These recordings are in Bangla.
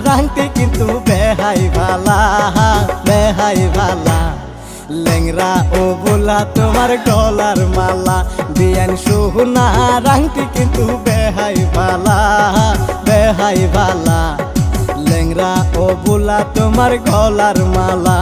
রাংটি কিন্তু বেহাই ভালা বেহাই ভালা লেংরা ও বোলা তোমার গলার মালা বিয়ান সোহনা রাংটি কিন্তু বেহাই ভালা বেহাই ভালা লেংরা ও বোলা তোমার গলার মালা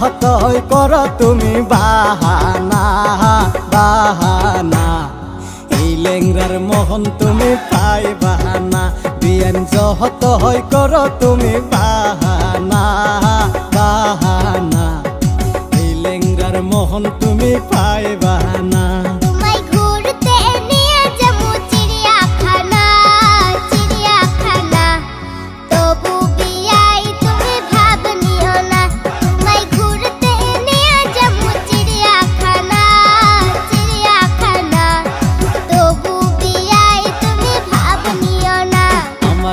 যহতই কর তুমি বাহানা বাহানা। এই লেংরার মোহন তুমি পাই বাহানা। বিয়ান যহতই কর তুমি বাহানা।